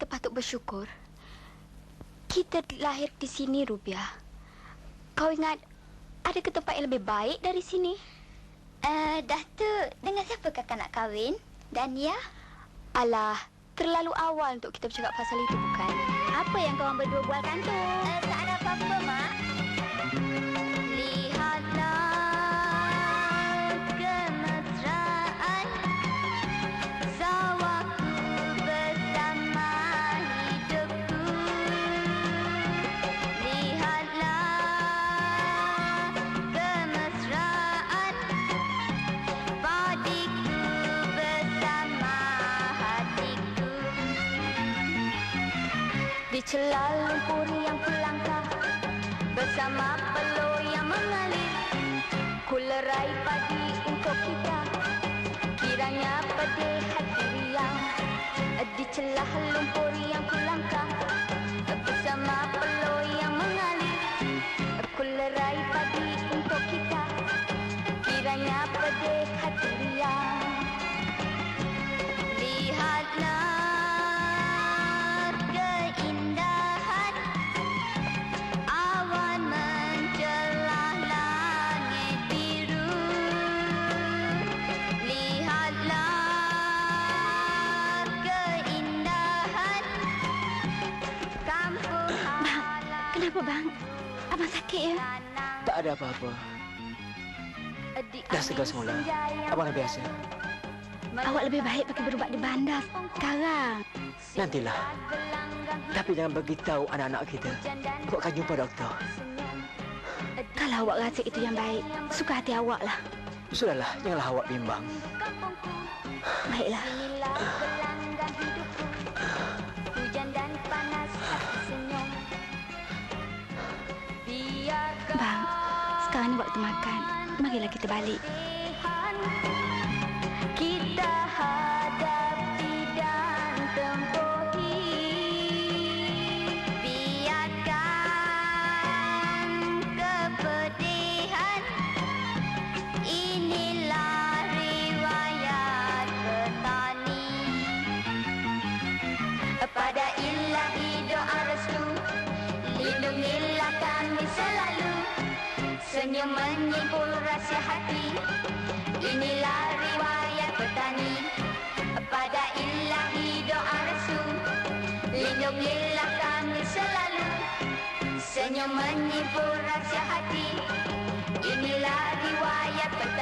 kita patut bersyukur. Kita lahir di sini, Rubia. Kau ingat ada ke tempat yang lebih baik dari sini? Uh, Datuk, dengan siapa kakak nak kahwin? Dania? Alah, terlalu awal untuk kita bercakap pasal itu, bukan? Apa yang kau orang berdua bualkan tu? Uh, tak ada apa-apa, Mak. Di celah lumpur yang kulangkah Bersama peluh yang mengalir. Kulerai padi untuk kita Kiranya pedih hati riang. Di celah lumpur yang kulangkah Bersama peluh yang mengalir. Kulerai padi untuk kita Kiranya pedih hati riang. Lihatlah Kenapa bang? Abang sakit ya? Tak ada apa-apa. Dah segar semula. Abang dah biasa. Awak lebih baik pergi berubat di bandar sekarang. Nantilah. Tapi jangan beritahu anak-anak kita. Awak akan jumpa doktor. Kalau awak rasa itu yang baik, suka hati awak lah. Sudahlah, janganlah awak bimbang. Baiklah. Ni waktu makan. Marilah kita balik. Senyum menyimpul rahsia hati. Inilah riwayat petani. Pada ilahi doa restu Lindungilah kami selalu. Senyum menyimpul rahsia hati. Inilah riwayat petani